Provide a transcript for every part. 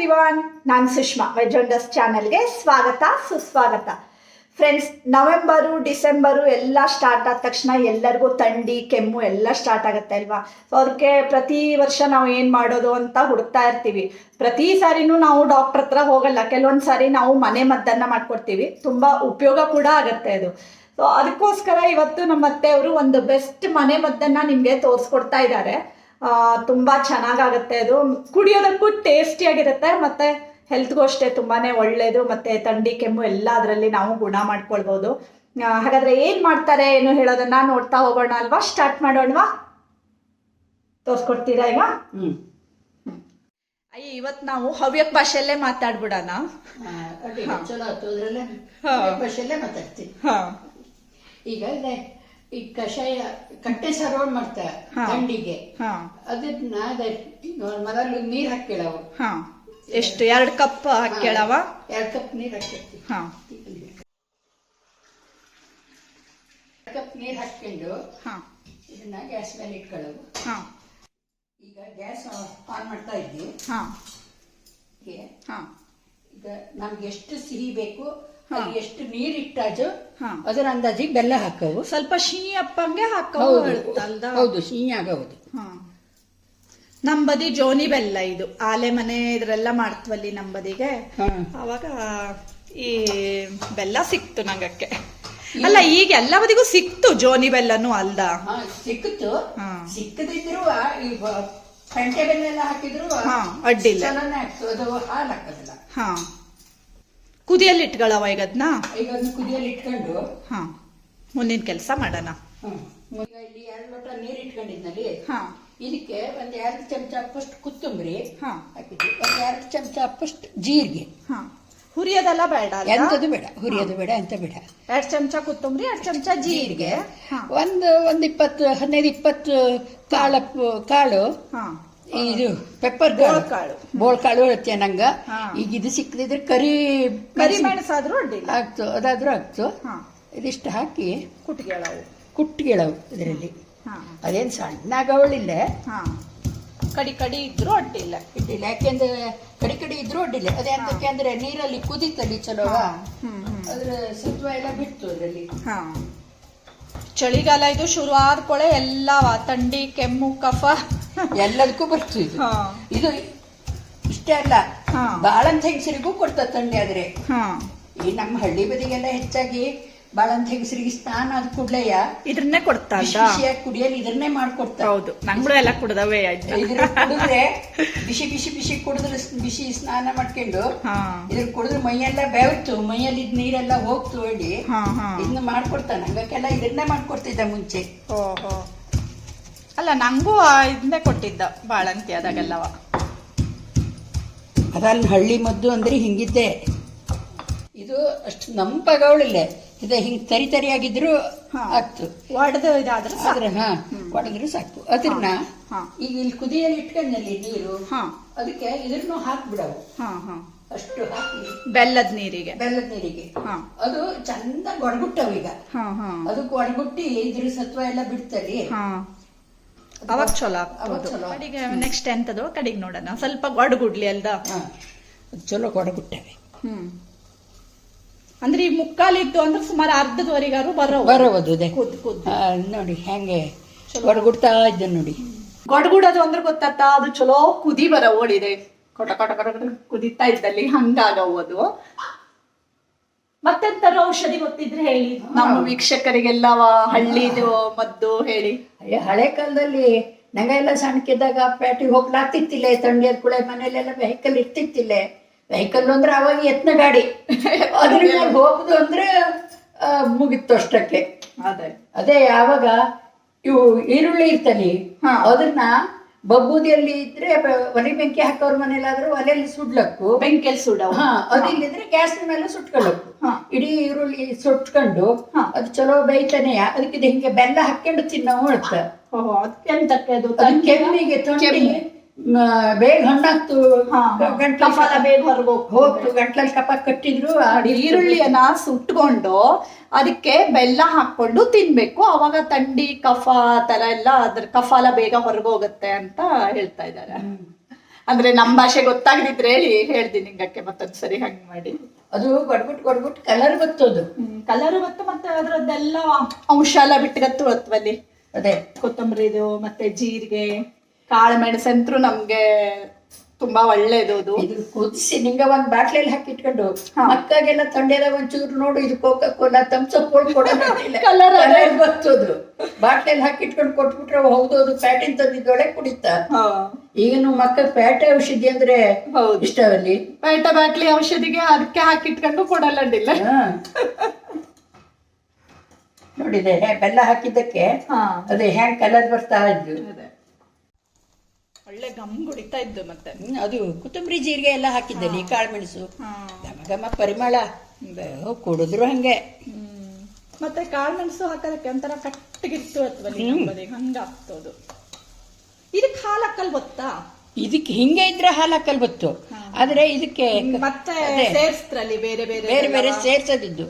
Everyone ನಾನು ಸುಷ್ಮಾ ವೆಜೊಂಡಸ್ ಚಾನೆಲ್ಗೆ ಸ್ವಾಗತ, ಸುಸ್ವಾಗತ. ಫ್ರೆಂಡ್ಸ್ ನವೆಂಬರು, ಡಿಸೆಂಬರು ಎಲ್ಲ ಸ್ಟಾರ್ಟ್ ಆದ ತಕ್ಷಣ ಎಲ್ಲರಿಗೂ ಥಂಡಿ, ಕೆಮ್ಮು ಎಲ್ಲ ಸ್ಟಾರ್ಟ್ ಆಗುತ್ತೆ ಅಲ್ವಾ? ಸೊ ಅದಕ್ಕೆ ಪ್ರತಿ ವರ್ಷ ನಾವು ಏನು ಮಾಡೋದು ಅಂತ ಹುಡುಕ್ತಾ ಇರ್ತೀವಿ. ಪ್ರತಿ ಸಾರಿನೂ ನಾವು ಡಾಕ್ಟರ್ ಹತ್ರ ಹೋಗಲ್ಲ. ಕೆಲವೊಂದು ಸಾರಿ ನಾವು ಮನೆ ಮದ್ದನ್ನು ಮಾಡ್ಕೊಡ್ತೀವಿ. ತುಂಬ ಉಪಯೋಗ ಕೂಡ ಆಗುತ್ತೆ ಅದು. ಸೊ ಅದಕ್ಕೋಸ್ಕರ ಇವತ್ತು ನಮ್ಮ ಅತ್ತೆಯವರು ಒಂದು ಬೆಸ್ಟ್ ಮನೆ ಮದ್ದನ್ನು ನಿಮಗೆ ತೋರಿಸ್ಕೊಡ್ತಾ ಇದ್ದಾರೆ. ತುಂಬಾ ಚೆನ್ನಾಗಾಗತ್ತೆ ಅದು. ಕುಡಿಯೋದಕ್ಕೂ ಟೇಸ್ಟಿಯಾಗಿರುತ್ತೆ ಮತ್ತೆ ಹೆಲ್ತ್ಗೂ ಅಷ್ಟೇ ತುಂಬಾನೇ ಒಳ್ಳೇದು ಮತ್ತೆ ಥಂಡಿ ಕೆಮ್ಮು ಎಲ್ಲ ಅದರಲ್ಲಿ ನಾವು ಗುಣ ಮಾಡ್ಕೊಳ್ಬೋದು. ಆ, ಹಾಗಾದ್ರೆ ಏನ್ ಮಾಡ್ತಾರೆ ಏನು ಹೇಳೋದನ್ನ ನೋಡ್ತಾ ಹೋಗೋಣ ಅಲ್ವಾ? ಸ್ಟಾರ್ಟ್ ಮಾಡೋಣವಾ? ತೋರ್ಸ್ಕೊಡ್ತೀರಾ ಈಗ ಹ್ಮ್. ಅಯ್ಯ ಇವತ್ ನಾವು ಹವ್ಯಕ ಭಾಷೆಯಲ್ಲೇ ಮಾತಾಡ್ಬಿಡೋಣ. ಆ. ಭಾಷೆಯಲ್ಲೇ ಮಾತಾಡ್ತೀನಿ ಹಾ. ಈಗ ಈ ಕಷಾಯ ಕಟ್ಟೆ ಸಾರೋಳ್ ಮಾಡ್ತಾರೆ ಹಾ. ಥಂಡಿಗೆ ಅದನ್ನ ಅದೇ ಮೊದಲು ನೀರ್ ಹಾಕ್ಯಳವ. ಹಾ. ಎಷ್ಟು? ಎರಡು ಕಪ್ ಹಾಕ್ಯಳವ? ಎರಡ್ ಕಪ್ ನೀರ್ ಹಾಕಿರ್ತೀವಿ ಕಪ್ ನೀರ್ ಹಾಕೊಂಡು ಇದನ್ನ ಗ್ಯಾಸ್ ಮೇಲೆ ಇಟ್ಕೊಳ್ಳವು ಹಾ. ಈಗ ಗ್ಯಾಸ್ ಆನ್ ಮಾಡ್ತಾ ಇದ್ವಿ. ಈಗ ನಮ್ಗೆ ಎಷ್ಟು ಸಿಹಿ ಬೇಕು. ಅಲ್ಲಿ ಎಷ್ಟು ನೀರ್ ಇಟ್ಟಾಜು ಅದರ ಅಂದಾಜಿಗೆ ಬೆಲ್ಲ ಹಾಕವು ಸ್ವಲ್ಪ ಸಿಹಿ ಅಪ್ಪಂಗೆ ಹಾಕವು ಹೌದು. ಸಿಹಿ ಆಗಬಹುದು ನಂಬದಿ ಜೋನಿ ಬೆಲ್ಲ ಇದು. ಆಲೆ ಮನೆ ಇದ್ರೆಲ್ಲ ಮಾಡ್ತವಲ್ಲಿ ನಂಬದಿಗೆ ಬದಿಗೆ. ಅವಾಗ ಈ ಬೆಲ್ಲ ಸಿಕ್ತು ನಂಗಕ್ಕೆ. ಅಲ್ಲ ಈಗ ಎಲ್ಲ ಬದಿಗೂ ಸಿಕ್ತು ಜೋನಿ ಬೆಲ್ಲನೂ ಅಲ್ದ? ಸಿಕ್ತು. ಸಿಕ್ಕದಿದ್ರು ಈ ಬ- ಪಂಟೆ ಬೆಲ್ಲೆಲ್ಲ ಹಾಕಿದ್ರು ಅಡ್ಡಿಲ್ಲ. ಅದು ಹಾಲು ಹಾಕೋದಿಲ್ಲ. ಹಾ. ಕುದಿಯಲ್ಲಿ ಇಟ್ಕೊಳ್ಳವ ಈಗ ಅದ್ನ? ಈಗ ಅದನ್ನ ಕುದಿಯಲ್ಲಿ ಇಟ್ಕೊಂಡು. ಹಾ ಮುಂದಿನ ಕೆಲಸ ಮಾಡೋಣ. ಈಗ ಇಲ್ಲಿ ಎರಡು ಲೋಟ ನೀರು ಇಟ್ಕೊಂಡಿದ್ನಲ್ಲಿ. ಹಾ. ಇದಕ್ಕೆ ಒಂದ್ ಎರಡು ಚಮಚ ಫಸ್ಟ್ ಕೊತ್ತಂಬರಿ. ಹಾ. ಹಾಕಿದ್ವಿ. ಒಂದ್ ಎರಡು ಚಮಚ ಫಸ್ಟ್ ಜೀರಿಗೆ. ಹಾ. ಹುರಿಯೋದೆಲ್ಲ ಬೇಡ ಅಂತದು ಬೇಡ. ಹುರಿಯೋದು ಬೇಡ ಎಂತ ಬೇಡ. ಎರಡ್ ಚಮಚ ಕೊತ್ತಂಬರಿ ಎರಡ್ ಚಮಚ ಜೀರಿಗೆ. ಒಂದು ಒಂದ್ ಇಪ್ಪತ್ತು ಹದಿನೈದು ಇಪ್ಪತ್ತು ಕಾಳು ಕಾಳು. ಹಾ. ಇದು ಪೆಪ್ಪರ್ ಬೋಳ್ಕಾಳು. ಬೋಳ್ಕಾಳು ಇರುತ್ತೆ ನಂಗ. ಈಗ ಇದು ಸಿಕ್ಕದಿದ್ರೆ ಕರಿ ಕರಿ ಮೆಣಸಾದ್ರೂ ಅಡ್ಡಿಲ್ಲ. ಆಗ್ತು ಅದಾದ್ರೂ ಆಗ್ತು. ಇದಿಷ್ಟ ಹಾಕಿ ಕುಟ್ಗೆಳವು. ಕುಟ್ಗೆಳವು ಇದರಲ್ಲಿ. ಅದೇನು ಸಣ್ಣ ಅವಳಿಲ್ಲ. ಕಡಿ ಕಡಿ ಇದ್ರೂ ಅಡ್ಡಿಲ್ಲ. ಇಡ್ಡಿಲ್ಲ ಯಾಕೆಂದ್ರೆ ಕಡಿ ಕಡಿ ಇದ್ರೂ ಅಡ್ಡಿಲ್ಲ. ಅದೇ ಅಂತಕ್ಕೆ ಅಂದ್ರೆ ನೀರಲ್ಲಿ ಕುದೀತಲ್ಲಿ ಚಲೋ ಅದ್ರ ಸತ್ವ ಎಲ್ಲ ಬಿಡ್ತು ಅದ್ರಲ್ಲಿ. ಹಾ. ಚಳಿಗಾಲ ಇದು ಶುರು ಆದ್ಕೊಳೆ ಎಲ್ಲ ತಂಡಿ ಕೆಮ್ಮು ಕಫ. ಎಲ್ಲದಕ್ಕೂ ಬರ್ತು ಇದು. ಇದು ಇಷ್ಟೇ ಅಲ್ಲ. ಬಾಳಂತ ಹೆಂಗಸರಿಗೂ ಕೊಡ್ತ ತಂಡಿ ಆದ್ರೆ. ಈ ನಮ್ಮ ಹಳ್ಳಿ ಬದಿಗೆಲ್ಲ ಹೆಚ್ಚಾಗಿ ಬಾಳಂತ ಹೆಂಗಸರಿಗೆ ಸ್ನಾನ ಅದ್ ಕೂಡ್ಲೆಯ ಇದ್ರನ್ನೇ ಕೊಡ್ತಾ ಕುಡಿಯಲ್ಲಿ ಕುಡಿಯಲು ಇದನ್ನೇ ಮಾಡ್ಕೊಡ್ತಾರೆ ಹೌದು. ಎಲ್ಲ ಕುಡ್ದವೆ ಇದ್ರ ಕುಡಿದ್ರೆ ಬಿಸಿ ಬಿಸಿ ಬಿಸಿ ಕುಡಿದ್ರೆ ಬಿಸಿ ಸ್ನಾನ ಮಾಡ್ಕೊಂಡು ಇದ್ರ ಕುಡಿದ್ರೆ ಮೈಯೆಲ್ಲ ಬೆವತ್ತು ಮೈಯಲ್ಲಿ ಇದ್ ನೀರೆಲ್ಲ ಹೋಗ್ತು ಹೇಳಿ. ಇದನ್ನ ಮಾಡ್ಕೊಡ್ತಾನೆ. ಹಂಗಕ್ಕೆಲ್ಲ ಇದನ್ನೇ ಮಾಡ್ಕೊಡ್ತಿದ್ದ ಮುಂಚೆ. ಓಹೋ. ಅಲ್ಲ ನಂಗೂ ಇದನ್ನೇ ಕೊಟ್ಟಿದ್ದ ಬಾಳಂತಿ ಅದಾಗೆಲ್ಲವ. ಅದಲ್ಲ ಹಳ್ಳಿ ಮದ್ದು ಅಂದ್ರೆ ಹಿಂಗಿದ್ದೆ. ಇದು ಅಷ್ಟು ನಂಪಗವಳಿಲ್ಲ ಇದು ಹಿಂಗ್ ತರಿ ತರಿಯಾಗಿದ್ರು ಆಗಿದ್ರು ಆಗ್ತು. ಒಡೆದು ಇದಾದ್ರೆ. ಆದ್ರೆ ಹಾ ಒಡೆದ್ರು ಸಾಕು. ಅದನ್ನ ಈಗ ಇಲ್ಲಿ ಕುದಿಯಲ್ಲಿ ಇಟ್ಕೊಂಡಲ್ಲಿ ನೀರು ಹಾ. ಅದಕ್ಕೆ ಇದನ್ನು ಹಾಕ್ಬಿಡವು. ಹಾ ಹಾ. ಅಷ್ಟು ಹಾಕಿ. ಬೆಲ್ಲದ ನೀರಿಗೆ. ಬೆಲ್ಲದ ನೀರಿಗೆ. ಹಾ. ಅದು ಚಂದ ಒಣಗುಟ್ಟವು ಈಗ. ಹಾ ಹಾ. ಅದು ಗೊಡಗುಟ್ಟಿ ಇದ್ರ ಸತ್ವ ಎಲ್ಲ ಬಿಡ್ತಲ್ಲಿ ಅವಾಗ ಚಲೋ ಆಗ್ತದ. ಕಡೆಗೆ ನೆಕ್ಸ್ಟ್ ಎಂತದೋ ಕಡೆಗೆ ನೋಡೋಣ. ಸ್ವಲ್ಪ ಗೊಡಗುಡ್ಲಿ ಅಲ್ದ? ಚಲೋ ಗೊಡಗುಟ್ಟವೆ ಹ್ಮ್. ಅಂದ್ರೆ ಈ ಮುಕ್ಕಾಲಿದ್ದು ಅಂದ್ರೆ ಸುಮಾರು ಅರ್ಧದವರೆಗಾರು ಬರೋ ಬರೋದು. ಅದೇ. ಕುದ್ ಕುದ್ ನೋಡಿ ಹೆಂಗೆ ಗೊಡಗುಡ್ತಾ ಇದ್ದ ನೋಡಿ. ಗೊಡಗುಡೋದು ಅಂದ್ರೆ ಗೊತ್ತಾತ ಅದು ಚಲೋ ಕುದಿ ಬರ ಓಡಿದೆ ಕೊಟ ಕೊಟ ಕೊಟ ಕೊಟ ಕುದಿತಾ ಇದ್ದಲ್ಲಿ ಹಂಗಾಗವು ಅದು. ಮತ್ತೆಂತಾರು ಔಷಧಿ ಗೊತ್ತಿದ್ರೆ ಹೇಳಿ. ನಮ್ಮ ವೀಕ್ಷಕರಿಗೆಲ್ಲ ಹಳ್ಳಿದು ಮದ್ದು ಹೇಳಿ. ಅಯ್ಯ ಹಳೆ ಕಾಲದಲ್ಲಿ ನಂಗೆಲ್ಲ ಸಣ್ಣಕ್ಕಿದ್ದಾಗ ಪೇಟೆಗೆ ಹೋಗ್ಲಾಗ್ತಿತ್ತಿಲ್ಲ ತಂಡಿಯರ್ ಕುಳೆ ಮನೇಲೆಲ್ಲ ವೆಹಿಕಲ್ ಇರ್ತಿತ್ತಿಲ್ಲ. ವೆಹಿಕಲ್ ಅಂದ್ರೆ ಅವಾಗ ಎತ್ನ ಗಾಡಿ. ಅದ್ರ ಮೇಲೆ ಹೋಗುದು ಅಂದ್ರೆ ಆ, ಮುಗಿತ್ತು ಅಷ್ಟಕ್ಕೆ. ಅದೇ. ಅದೇ ಯಾವಾಗ ಇವು ಈರುಳ್ಳಿ ಇರ್ತಲ್ಲಿ ಅದನ್ನ ಬಬ್ಬುದಿಯಲ್ಲಿ ಇದ್ರೆ ಒಲೆ ಬೆಂಕಿ ಹಾಕೋರ್ ಮನೇಲಾದ್ರೂ ಒಲೆಯಲ್ಲಿ ಸುಡ್ಲಕ್ಕು ಬೆಂಕಿಯಲ್ಲಿ ಸುಡ ಹಾ ಅದಿಲ್ಲಿದ್ರೆ ಗ್ಯಾಸ್ ಮೇಲೆ ಸುಟ್ಕೊಳ್ಳಕ್ಕು. ಇಡೀ ಈರುಳ್ಳಿ ಸುಟ್ಕೊಂಡು. ಅದು ಚಲೋ ಬೇಯ್ತಾನೆ ಅದಕ್ಕೆ ಹಿಂಗೆ ಬೆಲ್ಲ ಹಾಕೊಂಡು ತಿನ್ನೋ ಹೊಳ್ತ ಅದಕ್ಕೆ ಕೆಮ್ಮಿಗೆ. ಮ, ಬೇಗ ಹಣ್ಣಾಗ್ತು. ಗಂಟ್ಲ ಬೇಗ ಹೊರಗೆ. ಹೋಗ್ತು ಗಂಟ್ಲಲ್ಲಿ ಕಪ ಕಟ್ಟಿದ್ರು ಈರುಳ್ಳಿಯನ್ನ ಸುಟ್ಕೊಂಡು ಅದಕ್ಕೆ ಬೆಲ್ಲ ಹಾಕೊಂಡು ತಿನ್ಬೇಕು. ಅವಾಗ ತಂಡಿ ಕಫ ತರ ಎಲ್ಲ ಅದ್ರ ಕಫಾಲ ಬೇಗ ಹೊರಗೋಗುತ್ತೆ ಅಂತ ಹೇಳ್ತಾ ಇದ್ದಾರೆ. ಅಂದ್ರೆ ನಮ್ಮ ಭಾಷೆ ಗೊತ್ತಾಗದಿದ್ರೆ ಹೇಳಿ ಹೇಳ್ತೀನಿ ಹಿಂಗಕ್ಕೆ ಮತ್ತೊಂದ್ ಸರಿ ಹಂಗ್ ಮಾಡಿ. ಅದು ಗಡ್ಬಿಟ್ಟು ಗಡ್ಬಿಟ್ಟು ಕಲರ್ ಬರ್ತದು ಕಲರ್ ಬತ್ತು ಮತ್ತೆ ಅದ್ರದ್ದೆಲ್ಲ ಅಂಶ ಎಲ್ಲ ಬಿಟ್ಟಗತ್ತು ಹೊತ್ವಲ್ಲಿ ಅದೇ. ಕೊತ್ತಂಬರಿದು ಮತ್ತೆ ಜೀರಿಗೆ. ಕಾಳು ಮೆಣಸಂತ್ರು ನಮ್ಗೆ ತುಂಬಾ ಒಳ್ಳೇದು ಅದು. ಇದು ಕುದಿಸಿ ನಿಂಗ ಒಂದ್ ಬಾಟ್ಲಲ್ಲಿ ಹಾಕಿ ಇಟ್ಕೊಂಡು ಮಕ್ಕಾಗೆಲ್ಲ ತಂಡೆದಾಗ ಒಂಚೂರು ನೋಡು ಇದು ಕೋಕ ಕೋಲಾ ತಮ್ಸಪ್ ಅದೇ. ಕಲರ್ ಬರ್ತದು ಬಾಟ್ಲಲ್ಲಿ ಹಾಕಿ ಇಟ್ಕೊಂಡು ಕೊಟ್ಬಿಟ್ರೆ ಹೌದು ಅದು ಪ್ಯಾಟಿನ್ ತಂದಿದ್ದೊಳೆ ಕುಡಿತಾ. ಹಾ, ಈಗ ನಾವು ಮಕ್ಕ ಪ್ಯಾಟೆ ಔಷಧಿ ಅಂದ್ರೆ ಇಷ್ಟವಲ್ಲಿ. ಪ್ಯಾಟ ಬಾಟ್ಲಿ ಔಷಧಿಗೆ ಅದಕ್ಕೆ ಹಾಕಿಟ್ಕೊಂಡು ಕೊಡಲ್ಲಂಡಿಲ್ಲ. ಕೊಡಲ್ಲ ನೋಡಿದೆ ಬೆಲ್ಲ ಹಾಕಿದ್ದಕ್ಕೆ ಅದೇ ಹ್ಯಾಂಗ್ ಕಲರ್ ಬರ್ತಾ ಇದ್ದು ಅದೇ. ಒಳ್ಳೆ ಗಮ್ ಗುಡಿತಾ ಇದ್ದು ಮತ್ತೆ. ಅದು ಕೊತ್ತಂಬರಿ ಜೀರಿಗೆ ಎಲ್ಲ ಹಾಕಿದ್ದೆ ನೀ ಕಾಳುಮೆಣಸು. ಮೆಣಸು ಘಮ ಘಮ ಪರಿಮಳ. ಕುಡಿದ್ರು ಹಂಗೆ. ಮತ್ತೆ ಕಾಳು ಮೆಣಸು ಹಾಕೋದಕ್ಕೆ ಒಂಥರ ಕಟ್ಟಗಿತ್ತು ಅಥವಾ ಹಂಗಾಗ್ತದು. ಇದಕ್ಕೆ ಹಾಲು ಹಾಕಲ್ ಗೊತ್ತಾ ಇದಕ್ಕೆ ಹಿಂಗೆ ಇದ್ರೆ ಹಾಲು ಹಾಕಲ್ ಬತ್ತು ಆದ್ರೆ ಇದಕ್ಕೆ ಮತ್ತೆ ಸೇರಿಸ್ತ್ರಲ್ಲಿ ಬೇರೆ ಬೇರೆ ಬೇರೆ ಬೇರೆ ಸೇರ್ಸೋದಿದ್ದು.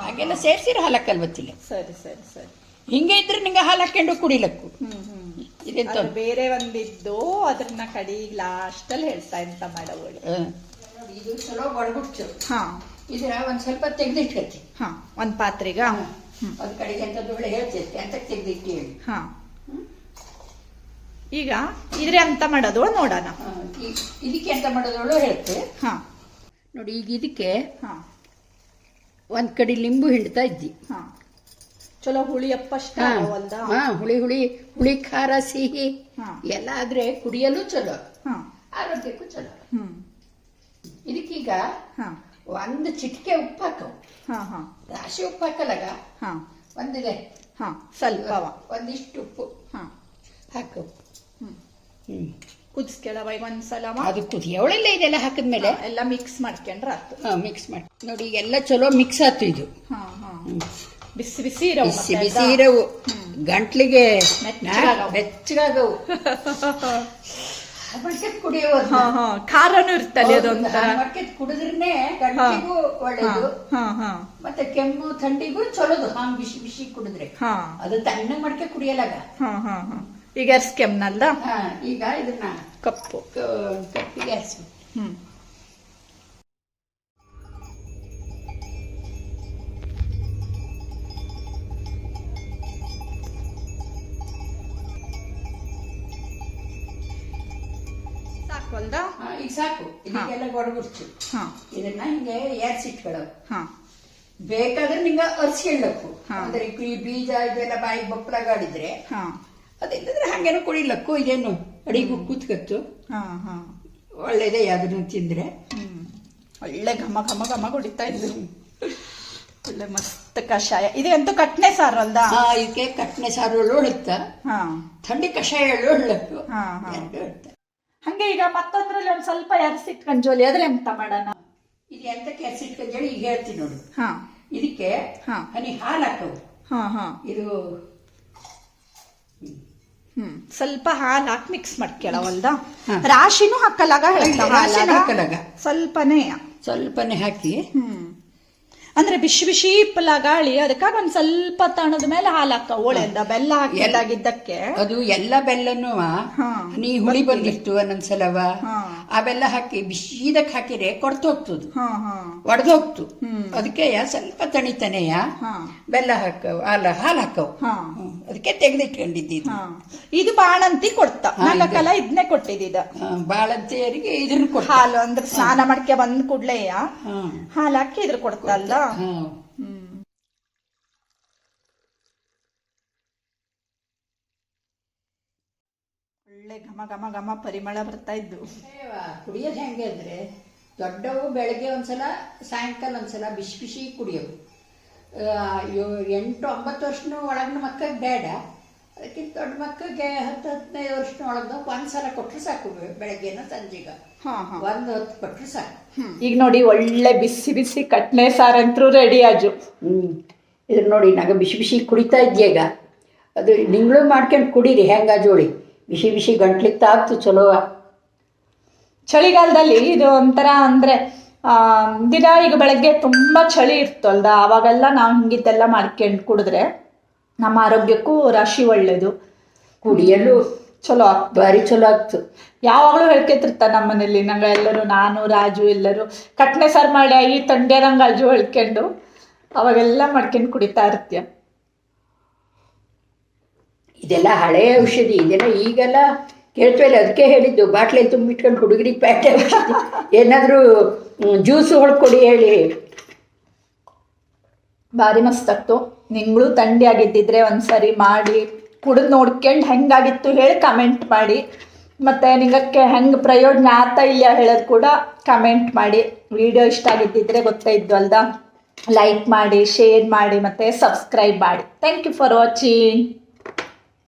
ಹಾಗೆಲ್ಲ ಸೇರ್ಸಿರ ಹಾಲು ಹಾಕಲ್ ಬತ್ತಿಲ್ಲ. ಸರಿ ಸರಿ ಸರಿ. ಹಿಂಗೆ ಇದ್ರೆ ನಿಂಗೆ ಹಾಲು ಹಾಕೊಂಡು ಕುಡಿಲಕ್ಕು ಇದೆಂತ ಬೇರೆ ಒಂದಿದ್ದು ಅದನ್ನ ಕಡಿ ಲಾಸ್ಟ್ ಅಲ್ಲಿ ಹೇಳ್ತಾ ಎಂತ ಮಾಡೋಳು ಹ. ಇದು ಚಲೋ ಒಳಗುಡ್ತು ಹಾ. ಇದ್ರ ಒಂದ್ ಸ್ವಲ್ಪ ತೆಗ್ದಿಟ್ಕತಿ ಹಾ ಒಂದ್ ಪಾತ್ರೆಗ? ಒಂದ್ ಕಡೆಗೆ ಅಂತ ಒಳ್ಳೆ ಹೇಳ್ತಿರ್ತಿ ಅಂತ ತೆಗ್ದಿಟ್ಟು ಹೇಳಿ. ಹಾ. ಈಗ ಇದ್ರೆ ಅಂತ ಮಾಡೋದು ನೋಡೋಣ. ಇದಕ್ಕೆ ಅಂತ ಮಾಡೋದವಳು ಹೇಳ್ತೆ. ಹಾ. ನೋಡಿ ಈಗ ಇದಕ್ಕೆ ಹಾ. ಒಂದ್ ಕಡೆ ಲಿಂಬು ಹಿಂಡ್ತಾ ಇದ್ದಿ. ಹಾ. ಚಲೋ ಹುಳಿಯಪ್ಪಷ್ಟ ಅಪ್ಪ ಅಲ್ದ ಹಾ, ಹುಳಿ ಹುಳಿ ಹುಳಿ ಖಾರ ಸಿಹಿ ಹಾ. ಎಲ್ಲ ಆದ್ರೆ ಕುಡಿಯಲು ಚಲೋ. ಹಾ. ಆರೋಗ್ಯಕ್ಕೂ ಚಲೋ. ಹ್ಮ್. ಇದಕ್ಕೀಗ ಹಾ. ಒಂದು ಚಿಟಿಕೆ ಉಪ್ಪು ಹಾಕವು ಹಾ ಹಾ. ರಾಶಿ ಉಪ್ಪು ಹಾಕಲಾಗ ಹಾ. ಒಂದಿದೆ ಹಾ ಸ್ವಲ್ಪವ ಒಂದಿಷ್ಟು ಉಪ್ಪು ಹಾ. ಹಾಕು. ಹ್ಮ್. ಹ್ಮ್. ಕುದಿಸ್ಕೆಳವ ಈಗ ಒಂದ್ಸಲ ಅದು ಕುದಿಯವಳೆಲ್ಲ ಇದೆಲ್ಲ ಹಾಕಿದ್ಮೇಲೆ? ಎಲ್ಲ ಮಿಕ್ಸ್ ಮಾಡ್ಕೊಂಡ್ರ ಆತು ಮಿಕ್ಸ್ ಮಾಡಿ. ನೋಡಿ ಈಗ ಎಲ್ಲ ಚಲೋ ಮಿಕ್ಸ್ ಆಯ್ತು ಇದು. ಹಾ ಹಾ. ಬಿಸಿ ಬಿಸಿ ಇರವು ಬಿಸಿ ಬಿಸಿ? ಇರವು. ಗಂಟ್ಲಿಗೆ. ಬೆಚ್ಚಗಾಗವು ಮತ್ತೆ ಕುಡಿಯೋದು ಖಾರನು ಇರ್ತದೆ ಅದೊಂಥರ ಮತ್ತೆ ಕುಡಿದ್ರೇನೆ ಗಂಟ್ಲಿಗೂ ಒಳ್ಳೇದು. ಮತ್ತೆ ಕೆಮ್ಮು ಥಂಡಿಗೂ ಚಲೋದು. ಹಾಂಗ್ ಬಿಸಿ ಬಿಸಿ ಕುಡಿದ್ರೆ. ಅದು ತಣ್ಣಗ್ ಮಡ್ಕೆ ಕುಡಿಯಲಾಗ ಈಗ ಎರ್ಸ್ಕೆಮ್ನಲ್ದ ಹಾ ಈಗ ಇದನ್ನ ಕಪ್ಪು. ಕಪ್ಪಿಗೆ ಹರಿಸಿ ಹ್ಮ್. ಈಗ ಸಾಕು. ಇದಕ್ಕೆಲ್ಲ ಇದನ್ನ ಹಿಂಗೆ ಏರ್ಸಿಟ್ಕೊಳ್ಳವು ಬೇಕಾದ್ರೆ ನಿಂಗ ಅರ್ಸ್ಕೊಳ್ಳಕ್ಕು. ಅಂದ್ರೆ ಈ ಬೀಜ ಇದೆಲ್ಲ ಬಾಯಿ ಬಪ್ಪಳಗಾಡಿದ್ರೆ ಹಾ. ಅದಿಲ್ಲದ್ರೆ ಹಂಗೇನು ಕುಡಿಲಕ್ಕು ಇದೇನು ಅಡಿಗೂ ಕೂತ್ಕತ್ತು. ಹಾ ಹಾ. ಒಳ್ಳೇದೇ ಯಾವ್ದನ್ನು ತಿಂದ್ರೆ. ಹ್ಮ್. ಒಳ್ಳೆ ಘಮ ಘಮ ಘಮ ಕುಡಿತಾ ಇದ್ರು. ಒಳ್ಳೆ ಮಸ್ತ್ ಕಷಾಯ. ಇದೆ ಎಂತೂ ಕಟ್ನೆ ಸಾರು ಅಲ್ದ? ಆ ಇದಕ್ಕೆ ಕಟ್ನೆ ಸಾರು ಒಳ್ಳುತ್ತ ಹಾ. ಥಂಡಿ ಕಷಾಯ ಹಾ, ಹಾ. ಹಂಗೆ ಈಗ ಮತ್ತೊಂದ್ರಲ್ಲಿ ಒಂದ್ ಸ್ವಲ್ಪ ಎರ್ಸಿಟ್ಕೊಂಡ್ ಜೋಲಿ. ಅದ್ರ ಎಂತ ಮಾಡೋಣ? ಇದು ಎಂತಕ್ಕೆ ಹಸಿಟ್ಕೊಂಡೇಳಿ ಈಗ ಹೇಳ್ತೀನಿ ನೋಡು. ಹಾ. ಇದಕ್ಕೆ. ಹನಿ ಹಾಲು ಹಾಕವು ಹಾ ಹಾ. ಇದು ಹ್ಮ್. ಸ್ವಲ್ಪ ಹಾಲು ಹಾಕಿ ಮಿಕ್ಸ್ ಮಾಡ್ಕೊಳ್ಳವಲ್ದ ರಾಶಿನೂ ಹಾಕಲಾಗ ಹೇಳ್ತಾವ? ಹಾಕಲಾಗ. ಸ್ವಲ್ಪನೇ. ಸ್ವಲ್ಪನೇ ಹಾಕಿ ಹ್ಮ್. ಅಂದ್ರೆ ಬಿಸಿ ಬಿಸಿ ಇಪ್ಪಲ ಗಾಳಿ ಅದಕ್ಕಾಗ ಒಂದ್ ಸ್ವಲ್ಪ ತಣದ ಮೇಲೆ ಹಾಲು ಹಾಕ ಓಳೆಂದ ಬೆಲ್ಲ ಹಾಕಿದ್ದಕ್ಕೆ ಅದು ಎಲ್ಲ ಬೆಲ್ಲನು ನೀ ಹುಳಿ ಬಂದಿತ್ತು ಒಂದೊಂದ್ಸಲವ. ಆ ಬೆಲ್ಲ ಹಾಕಿ ಬಿಸಿದಕ್ಕೆ ಹಾಕಿದ್ರೆ ಕೊಡ್ತು ಹೋಗ್ತದು ಹಾ ಹಾ. ಒಡೆದೋಗ್ತು. ಅದಕ್ಕೆ ಸ್ವಲ್ಪ ತಣಿತಾನೆಯ. ಬೆಲ್ಲ ಹಾಕವು ಹಾಲ ಹಾಲು ಹಾಕವು ಹಾ. ಅದಕ್ಕೆ ತೆಗೆದಿಟ್ಕೊಂಡಿದ್ದು ಇದು ಬಾಣಂತಿ ಕೊಡ್ತ. ನಾಲ್ಕಲ್ಲ ಇದನ್ನೇ ಕೊಟ್ಟಿದ್ದ ಬಾಳಂತಿಯರಿಗೆ ಇದನ್ನ ಹಾಲು ಅಂದ್ರೆ ಸ್ನಾನ ಮಾಡ್ಕೆ ಬಂದ್ ಕೂಡ್ಲೆಯ. ಹಾಲು ಹಾಕಿ ಇದ್ರ ಕೊಡ್ತಲ್ಲ. ಹ್ಮ್. ಒಳ್ಳೆ ಘಮ ಘಮ ಘಮ ಪರಿಮಳ ಬರ್ತಾ ಇದ್ದು. ಕುಡಿಯೋದು ಹೆಂಗೆ ಅಂದ್ರೆ ದೊಡ್ಡವು ಬೆಳಗ್ಗೆ ಒಂದ್ಸಲ, ಸಾಯಂಕಾಲ ಒಂದ್ಸಲ ಬಿಸಿ ಬಿಸಿ ಕುಡಿಯೋದು. ಎಂಟು ಒಂಬತ್ತು ವರ್ಷನೂ ಒಳಗಿನ ಮಕ್ಕಳಿಗೆ ಬೇಡ. ಅದಕ್ಕಿಂತ ದೊಡ್ಡ ಮಕ್ಕಳಿಗೆ ಹತ್ತು ಹದಿನೈದು ವರ್ಷದೊಳಗೆ ಒಳಗ್ದ ಒಂದ್ಸಲ ಕೊಟ್ರೆ ಸಾಕು ಬೆಳಗ್ಗೆನ ಸಂಜೆಗ. ಒಂದು ಹೊತ್ತು ಕೊಟ್ಟರು ಸಾಕು. ಈಗ ನೋಡಿ ಒಳ್ಳೆ ಬಿಸಿ ಬಿಸಿ ಕಟ್ನೆ ಸಾರಂತರೂ ರೆಡಿ ಆಜು. ಇದ್ರ ನೋಡಿ ನಾಗ ಬಿಸಿ ಬಿಸಿ ಕುಡಿತಾ ಈಗ? ಅದು ನಿಂಗಳು ಮಾಡ್ಕೊಂಡು ಕುಡೀರಿ ಹೆಂಗ ಜೋಳಿ ಬಿಸಿ ಬಿಸಿ ಗಂಟ್ಲಿಗೆ ತಾಗ್ತು ಚಲೋ. ಚಳಿಗಾಲದಲ್ಲಿ ಇದು ಒಂಥರ ಅಂದ್ರೆ ಆ ದಿನ ಈಗ ಬೆಳಗ್ಗೆ ತುಂಬಾ ಚಳಿ ಇರ್ತಲ್ದ? ಅವಾಗೆಲ್ಲ ನಾವು ಹಿಂಗಿದ್ದೆಲ್ಲ ಮಾಡ್ಕೊಂಡು ಕುಡಿದ್ರೆ. ನಮ್ಮ ಆರೋಗ್ಯಕ್ಕೂ ರಾಶಿ ಒಳ್ಳೇದು. ಕುಡಿಯಲು ಚಲೋ ಆಗ್ತದೆ. ಭಾರಿ ಚಲೋ ಆಗ್ತು ಯಾವಾಗಲೂ ಹೇಳ್ಕೆತಿರ್ತ ನಮ್ಮ ಮನೇಲಿ ನಂಗೆ ಎಲ್ಲರೂ ನಾನು ರಾಜು ಎಲ್ಲರೂ. ಕಟ್ನೆ ಸಾರು ಮಾಡಿ ಈ ತಂಡೆ ನಂಗೆ ರಾಜು ಹೇಳ್ಕೊಂಡು ಅವಾಗೆಲ್ಲ ಮಾಡ್ಕೊಂಡು ಕುಡಿತಾ ಇರ್ತೀಯ. ಇದೆಲ್ಲ ಹಳೆ ಔಷಧಿ ಇದೆಲ್ಲ ಈಗೆಲ್ಲ ಕೇಳ್ತೇವೆ ಅದಕ್ಕೆ ಹೇಳಿದ್ದು ಬಾಟ್ಲಿ ತುಂಬಿಟ್ಕೊಂಡು ಹುಡುಗರಿಗೆ ಪ್ಯಾಟೆ ಏನಾದರೂ ಜ್ಯೂಸ್ ಹೊಡ್ಕೊಡಿ ಹೇಳಿ. ಭಾರಿ ಮಸ್ತಾಗ್ತು ನಿಮ್ಗಳು ನಿಂಗಳು ತಂಡಿ ಆಗಿದ್ದಿದ್ರೆ ಒಂದ್ಸರಿ ಮಾಡಿ, ಕುಡಿದು ನೋಡ್ಕೊಂಡು ಹೆಂಗಾಗಿತ್ತು ಹೇಳಿ ಕಮೆಂಟ್ ಮಾಡಿ. ಮತ್ತು ನಿಂಗಕ್ಕೆ ಹೆಂಗೆ ಪ್ರಯೋಜನ ಆತ ಇಲ್ಲ ಹೇಳೋದು ಕೂಡ ಕಮೆಂಟ್ ಮಾಡಿ. ವಿಡಿಯೋ ಇಷ್ಟ ಆಗಿದ್ದಿದ್ರೆ ಗೊತ್ತೇ ಇದ್ವಲ್ದ ಲೈಕ್ ಮಾಡಿ ಶೇರ್ ಮಾಡಿ, ಮತ್ತು ಸಬ್ಸ್ಕ್ರೈಬ್ ಮಾಡಿ. Thank you for watching